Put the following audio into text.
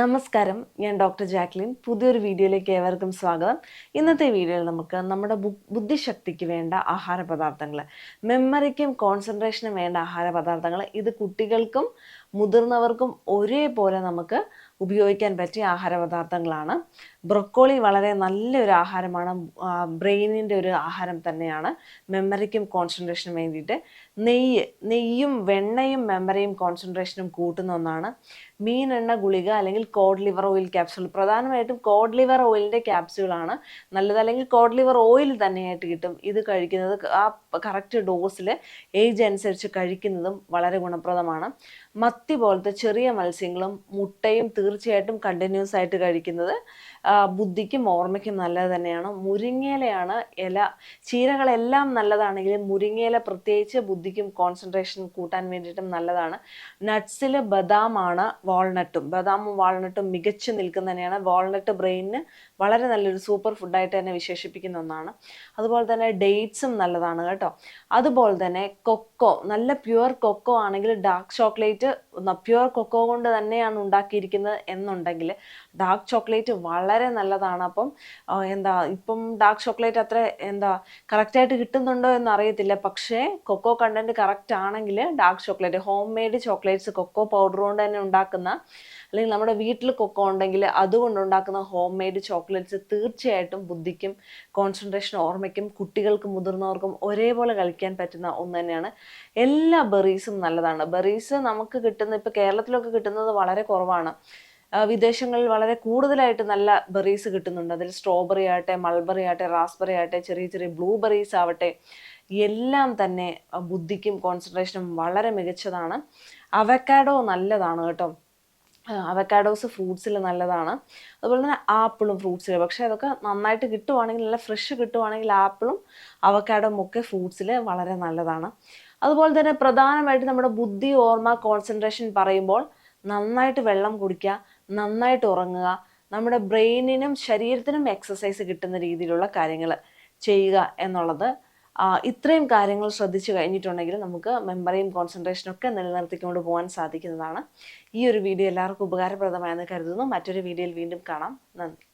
നമസ്കാരം. ഞാൻ doctor Jacqueline. പുതിയൊരു വീഡിയോയിലേക്ക് ഏവർക്കും സ്വാഗതം. ഇന്നത്തെ വീഡിയോയിൽ നമുക്ക് നമ്മുടെ ബുദ്ധിശക്തിക്ക് വേണ്ട ആഹാര പദാർത്ഥങ്ങൾ മെമ്മറിക്കും കോൺസെൻട്രേഷനും വേണ്ട ആഹാര പദാർത്ഥങ്ങൾ ഇത് കുട്ടികൾക്കും മുതിർന്നവർക്കും ഒരേപോലെ നമുക്ക് ഉപയോഗിക്കാൻ പറ്റിയ ആഹാര പദാർത്ഥങ്ങളാണ് ബ്രൊക്കോളി വളരെ നല്ലൊരു ആഹാരമാണ്. ബ്രെയിനിന്റെ ഒരു ആഹാരം തന്നെയാണ്. മെമ്മറിക്കും കോൺസെൻട്രേഷനും വേണ്ടിയിട്ട്. നെയ്യ് നെയ്യും വെണ്ണയും മെമ്മറിയും കോൺസെൻട്രേഷനും കൂട്ടുന്ന ഒന്നാണ്. മീൻ എണ്ണ ഗുളിക അല്ലെങ്കിൽ കോഡ് ലിവർ ഓയിൽ ക്യാപ്സ്യൂൾ. പ്രധാനമായിട്ടും കോഡ് ലിവർ ഓയിലിന്റെ ക്യാപ്സ്യൂളാണ്. നല്ലത് അല്ലെങ്കിൽ കോഡ് ലിവർ ഓയിൽ തന്നെയായിട്ട് കിട്ടും. ഇത് കഴിക്കുന്നത് ആ കറക്റ്റ് ഡോസിൽ ഏജ് അനുസരിച്ച് കഴിക്കുന്നതും വളരെ ഗുണപ്രദമാണ്. മത്തി പോലത്തെ ചെറിയ മത്സ്യങ്ങളും മുട്ടയും തീർച്ചയായിട്ടും കണ്ടിന്യൂസ് ആയിട്ട് കഴിക്കുന്നത്. ബുദ്ധിക്കും ഓർമ്മയ്ക്കും നല്ലത് തന്നെയാണ്. മുരിങ്ങയിലയാണ് ഇല ചീരകളെല്ലാം നല്ലതാണെങ്കിലും മുരിങ്ങയില പ്രത്യേകിച്ച് ബുദ്ധിക്കും കോൺസെൻട്രേഷൻ കൂട്ടാൻ വേണ്ടിയിട്ടും നല്ലതാണ്. നട്ട്സിൽ ബദാമാണ് വാൾനട്ടും ബദാമും വാൾനട്ടും മികച്ചു നിൽക്കുന്ന തന്നെയാണ്. വാൾനട്ട് ബ്രെയിനിന് വളരെ നല്ലൊരു സൂപ്പർ ഫുഡായിട്ട് തന്നെ വിശേഷിപ്പിക്കുന്ന ഒന്നാണ്. അതുപോലെ തന്നെ ഡേറ്റ്സും നല്ലതാണ് കേട്ടോ. അതുപോലെ തന്നെ കൊക്കോ നല്ല പ്യുവർ കൊക്കോ ആണെങ്കിൽ ഡാർക്ക് ചോക്ലേറ്റ് പ്യുവർ കൊക്കോ കൊണ്ട് തന്നെയാണ് ഉണ്ടാക്കിയിരിക്കുന്നത്. എന്നുണ്ടെങ്കിൽ ഡാർക്ക് ചോക്ലേറ്റ് വളരെ നല്ലതാണ്. അപ്പം എന്താ ഇപ്പം ഡാർക്ക് ചോക്ലേറ്റ് അത്ര എന്താ കറക്റ്റായിട്ട് കിട്ടുന്നുണ്ടോ എന്ന് അറിയത്തില്ല. പക്ഷേ കൊക്കോ കണ്ടന്റ് കറക്റ്റ് ആണെങ്കിൽ dark chocolate homemade chocolates cocoa powder കൊണ്ട് തന്നെ ഉണ്ടാക്കുന്ന അല്ലെങ്കിൽ നമ്മുടെ വീട്ടിൽ കൊക്കോ ഉണ്ടെങ്കിൽ അതുകൊണ്ട് ഉണ്ടാക്കുന്ന ഹോം മെയ്ഡ് ചോക്ലേറ്റ്സ് തീർച്ചയായിട്ടും ബുദ്ധിക്കും കോൺസെൻട്രേഷൻ ഓർമ്മയ്ക്കും കുട്ടികൾക്കും മുതിർന്നവർക്കും ഒരേപോലെ കളിക്കാൻ പറ്റുന്ന ഒന്ന് തന്നെയാണ്. എല്ലാ ബെറീസും നല്ലതാണ്. ബെറീസ് നമുക്ക് കിട്ടുന്ന ഇപ്പോൾ കേരളത്തിലൊക്കെ കിട്ടുന്നത് വളരെ കുറവാണ്. വിദേശങ്ങളിൽ വളരെ കൂടുതലായിട്ട് നല്ല ബെറീസ് കിട്ടുന്നുണ്ട്. അതിൽ സ്ട്രോബെറി ആകട്ടെ മൾബറി ആകട്ടെ റാസ്ബെറി ആകട്ടെ ചെറിയ ചെറിയ ബ്ലൂബെറീസ് ആവട്ടെ എല്ലാം തന്നെ ബുദ്ധിക്കും കോൺസെൻട്രേഷനും വളരെ മികച്ചതാണ്. അവക്കാഡോ നല്ലതാണ് കേട്ടോ. അവക്കാഡോസ് ഫ്രൂട്ട്സിൽ നല്ലതാണ്. അതുപോലെ തന്നെ ആപ്പിളും ഫ്രൂട്ട്സിൽ പക്ഷേ അതൊക്കെ നന്നായിട്ട് കിട്ടുവാണെങ്കിൽ നല്ല ഫ്രഷ് കിട്ടുവാണെങ്കിൽ ആപ്പിളും അവക്കാഡോ ഒക്കെ ഫ്രൂട്ട്സിൽ വളരെ നല്ലതാണ്. അതുപോലെ തന്നെ പ്രധാനമായിട്ട് നമ്മുടെ ബുദ്ധി ഓർമ്മ കോൺസെൻട്രേഷൻ പറയുമ്പോൾ നന്നായിട്ട് വെള്ളം കുടിക്കുക നന്നായിട്ട് ഉറങ്ങുക നമ്മുടെ ബ്രെയിനിനും ശരീരത്തിനും എക്സസൈസ് കിട്ടുന്ന രീതിയിലുള്ള കാര്യങ്ങൾ ചെയ്യുക എന്നുള്ളത് ഇത്രയും കാര്യങ്ങൾ ശ്രദ്ധിച്ചു കഴിഞ്ഞിട്ടുണ്ടെങ്കിൽ നമുക്ക് മെമ്മറിയും കോൺസെൻട്രേഷനും ഒക്കെ നിലനിർത്തിക്കൊണ്ട് പോകാൻ സാധിക്കുന്നതാണ്. ഈ ഒരു വീഡിയോ എല്ലാവർക്കും ഉപകാരപ്രദമായെന്ന് കരുതുന്നു. മറ്റൊരു വീഡിയോയിൽ വീണ്ടും കാണാം. നന്ദി.